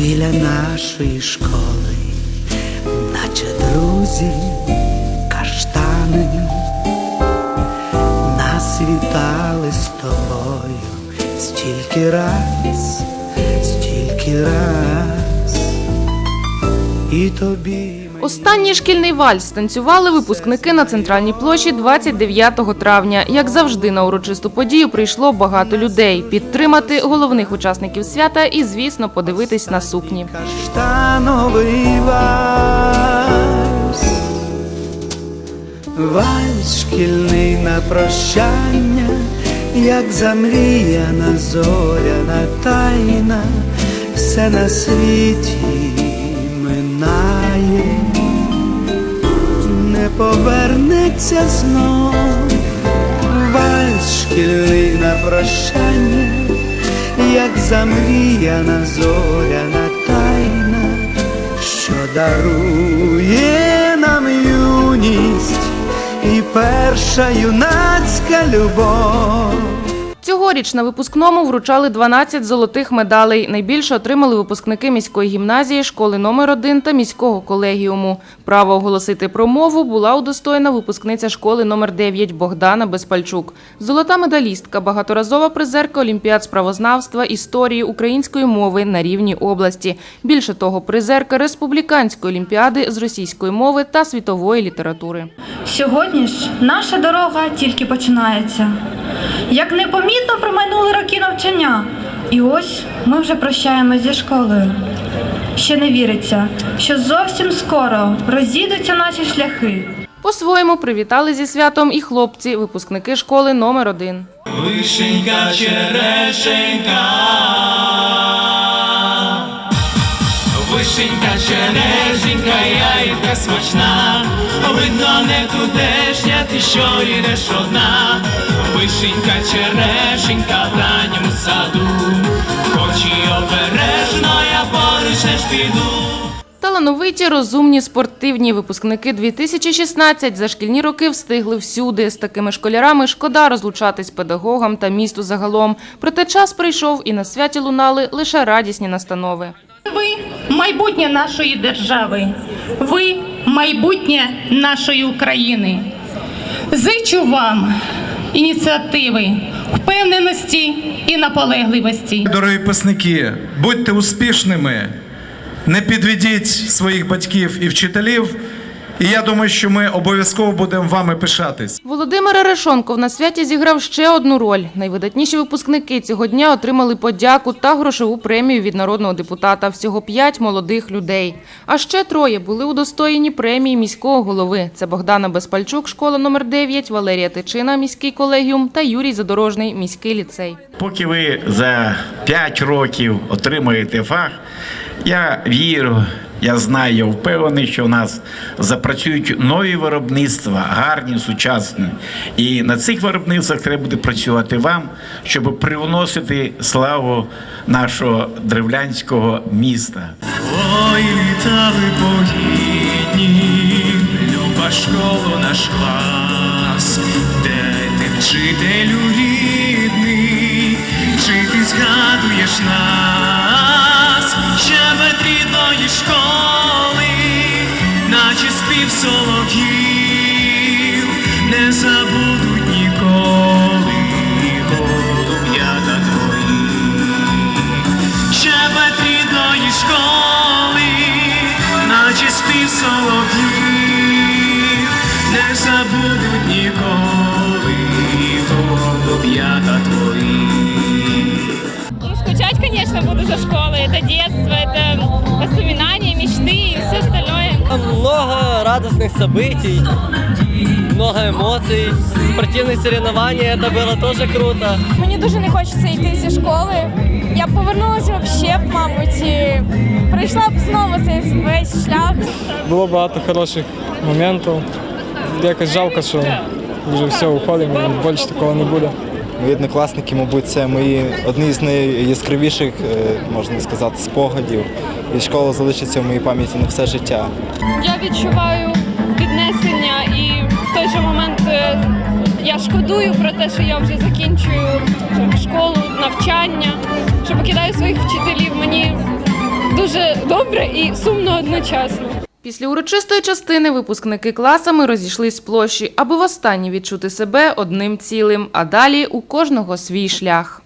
біля нашої школи, наче друзі, каштани, нас вітали з тобою стільки раз, стільки раз, і тобі. Останній шкільний вальс танцювали випускники на центральній площі 29 травня. Як завжди, на урочисту подію прийшло багато людей підтримати головних учасників свята і, звісно, подивитись на сукні. Каштановий вальс, вальс шкільний на прощання, як замріяна зоряна тайна, все на світі повернеться знов. Вальс шкільний на прощання, як замріяна зоряна тайна, що дарує нам юність і перша юнацька любов. Цьогоріч на випускному вручали 12 золотих медалей. Найбільше отримали випускники міської гімназії, школи номер 1 та міського колегіуму. Право оголосити промову була удостоєна випускниця школи номер 9 Богдана Безпальчук. Золота медалістка, багаторазова призерка Олімпіад з правознавства, історії української мови на рівні області. Більше того, призерка республіканської олімпіади з російської мови та світової літератури. Сьогодні ж наша дорога тільки починається. Як непомітно промайнули роки навчання, і ось ми вже прощаємось зі школою. Ще не віриться, що зовсім скоро розійдуться наші шляхи. По-своєму привітали зі святом і хлопці, випускники школи номер 1 Вишенька, черешенька. Вишенька, черешенька, яйка смачна. Видно, не тудешня, ти що йдеш одна. Вишенька, черешенька в ранньому саду. Хоч і обережно, я поруч не ж піду. Талановиті, розумні, спортивні випускники 2016 за шкільні роки встигли всюди. З такими школярами шкода розлучатись педагогам та місту загалом. Проте час прийшов і на святі лунали лише радісні настанови. Ви майбутнє нашої держави. Ви майбутнє нашої України. Зичу вам ініціативи, впевненості і наполегливості. Дорогі писники. будьте успішними, не підведіть своїх батьків і вчителів. І я думаю, що ми обов'язково будемо вами пишатись. Володимир Арешонков на святі зіграв ще одну роль. Найвидатніші випускники цього дня отримали подяку та грошову премію від народного депутата. Всього п'ять молодих людей. А ще троє були удостоєні премії міського голови. Це Богдана Безпальчук, школа номер 9, Валерія Тичина, міський колегіум та Юрій Задорожний, міський ліцей. Поки ви за 5 років отримаєте фах, я вірю, я знаю, я впевнений, що в нас запрацюють нові виробництва, гарні, сучасні. І на цих виробництвах треба буде працювати вам, щоб привносити славу нашого древлянського міста. Ой, літали погідні, люба школа наш клас, де ти вчителю рідний, чи ти згадуєш нас, скучать, конечно, буду за школой. Это детство, это воспоминания, мечты и все остальное. Много радостных событий, много эмоций, спортивные соревнования, это было тоже круто. Мені дуже не хочеться йти зі школи. Я б повернулася вообще, б, мабуть, і пройшла б знову цей весь шлях. Було багато хороших моментів. Якось жалко, що вже все уходимо, і більше такого не буде. Мої однокласники, мабуть, це мої одні з найяскравіших, е, можна сказати, спогадів. І школа залишиться в моїй пам'яті на все життя. Я відчуваю піднесення і в той же момент е, я шкодую про те, що я вже закінчую школу, навчання, що покидаю своїх вчителів. Мені дуже добре і сумно одночасно. Після урочистої частини випускники класами розійшлись з площі, аби востаннє відчути себе одним цілим, а далі у кожного свій шлях.